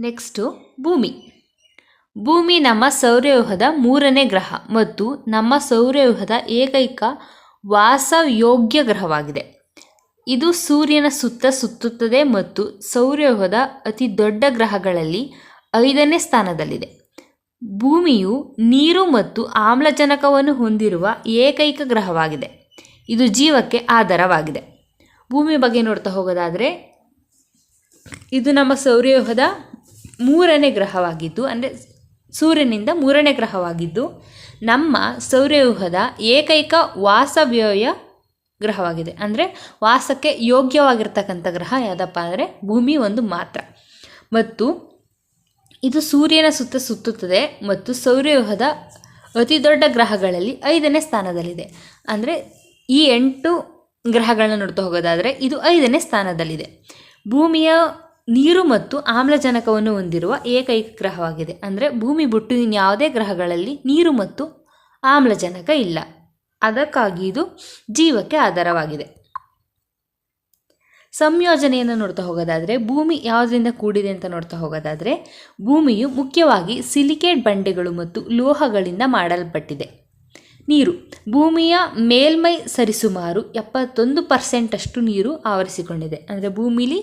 Next ಭೂಮಿ. ಭೂಮಿ ನಮ್ಮ ಸೌರವ್ಯೂಹದ ಮೂರನೇ ಗ್ರಹ ಮತ್ತು ನಮ್ಮ ಸೌರವ್ಯೂಹದ ಏಕೈಕ ವಾಸಯೋಗ್ಯ ಗ್ರಹವಾಗಿದೆ. ಇದು ಸೂರ್ಯನ ಸುತ್ತ ಸುತ್ತುತ್ತದೆ ಮತ್ತು ಸೌರವ್ಯೂಹದ ಅತಿ ದೊಡ್ಡ ಗ್ರಹಗಳಲ್ಲಿ ಐದನೇ ಸ್ಥಾನದಲ್ಲಿದೆ. ಭೂಮಿಯು ನೀರು ಮತ್ತು ಆಮ್ಲಜನಕವನ್ನು ಹೊಂದಿರುವ ಏಕೈಕ ಗ್ರಹವಾಗಿದೆ. ಇದು ಜೀವಕ್ಕೆ ಆಧಾರವಾಗಿದೆ. ಭೂಮಿ ಬಗ್ಗೆ ನೋಡ್ತಾ ಹೋಗೋದಾದರೆ, ಇದು ನಮ್ಮ ಸೌರವ್ಯೂಹದ ಮೂರನೇ ಗ್ರಹವಾಗಿದ್ದು, ಅಂದರೆ ಸೂರ್ಯನಿಂದ ಮೂರನೇ ಗ್ರಹವಾಗಿದ್ದು, ನಮ್ಮ ಸೌರವ್ಯೂಹದ ಏಕೈಕ ವಾಸವ್ಯಯ ಗ್ರಹವಾಗಿದೆ. ಅಂದರೆ ವಾಸಕ್ಕೆ ಯೋಗ್ಯವಾಗಿರ್ತಕ್ಕಂಥ ಗ್ರಹ ಯಾವುದಪ್ಪ ಅಂದರೆ ಭೂಮಿ ಒಂದು ಮಾತ್ರ. ಮತ್ತು ಇದು ಸೂರ್ಯನ ಸುತ್ತ ಸುತ್ತುತ್ತದೆ ಮತ್ತು ಸೌರವ್ಯೂಹದ ಅತಿ ದೊಡ್ಡ ಗ್ರಹಗಳಲ್ಲಿ ಐದನೇ ಸ್ಥಾನದಲ್ಲಿದೆ. ಅಂದರೆ ಈ ಎಂಟು ಗ್ರಹಗಳನ್ನ ನೋಡ್ತಾ ಹೋಗೋದಾದರೆ ಇದು ಐದನೇ ಸ್ಥಾನದಲ್ಲಿದೆ. ಭೂಮಿಯ ನೀರು ಮತ್ತು ಆಮ್ಲಜನಕವನ್ನು ಹೊಂದಿರುವ ಏಕೈಕ ಗ್ರಹವಾಗಿದೆ. ಅಂದರೆ ಭೂಮಿ ಬಿಟ್ಟು ಇನ್ಯಾವುದೇ ಗ್ರಹಗಳಲ್ಲಿ ನೀರು ಮತ್ತು ಆಮ್ಲಜನಕ ಇಲ್ಲ. ಅದಕ್ಕಾಗಿ ಇದು ಜೀವಕ್ಕೆ ಆಧಾರವಾಗಿದೆ. ಸಂಯೋಜನೆಯನ್ನು ನೋಡ್ತಾ ಹೋಗೋದಾದರೆ, ಭೂಮಿ ಯಾವುದರಿಂದ ಕೂಡಿದೆ ಅಂತ ನೋಡ್ತಾ ಹೋಗೋದಾದರೆ, ಭೂಮಿಯು ಮುಖ್ಯವಾಗಿ ಸಿಲಿಕೇಟ್ ಬಂಡೆಗಳು ಮತ್ತು ಲೋಹಗಳಿಂದ ಮಾಡಲ್ಪಟ್ಟಿದೆ. ನೀರು, ಭೂಮಿಯ ಮೇಲ್ಮೈ ಸರಿಸುಮಾರು ಎಪ್ಪತ್ತೊಂದು ಪರ್ಸೆಂಟಷ್ಟು ನೀರು ಆವರಿಸಿಕೊಂಡಿದೆ. ಅಂದರೆ ಭೂಮಿಲಿ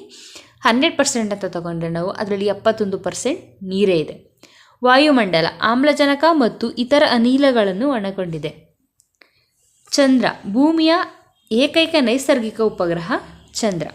ಹಂಡ್ರೆಡ್ ಪರ್ಸೆಂಟ್ ಅಂತ ತಗೊಂಡ್ರೆ ನಾವು ಅದರಲ್ಲಿ ಎಪ್ಪತ್ತೊಂದು ಪರ್ಸೆಂಟ್ ನೀರೇ ಇದೆ. ವಾಯುಮಂಡಲ, ಆಮ್ಲಜನಕ ಮತ್ತು ಇತರ ಅನಿಲಗಳನ್ನು ಒಣಗೊಂಡಿದೆ. ಚಂದ್ರ, ಭೂಮಿಯ ಏಕೈಕ ನೈಸರ್ಗಿಕ ಉಪಗ್ರಹ ಚಂದ್ರ.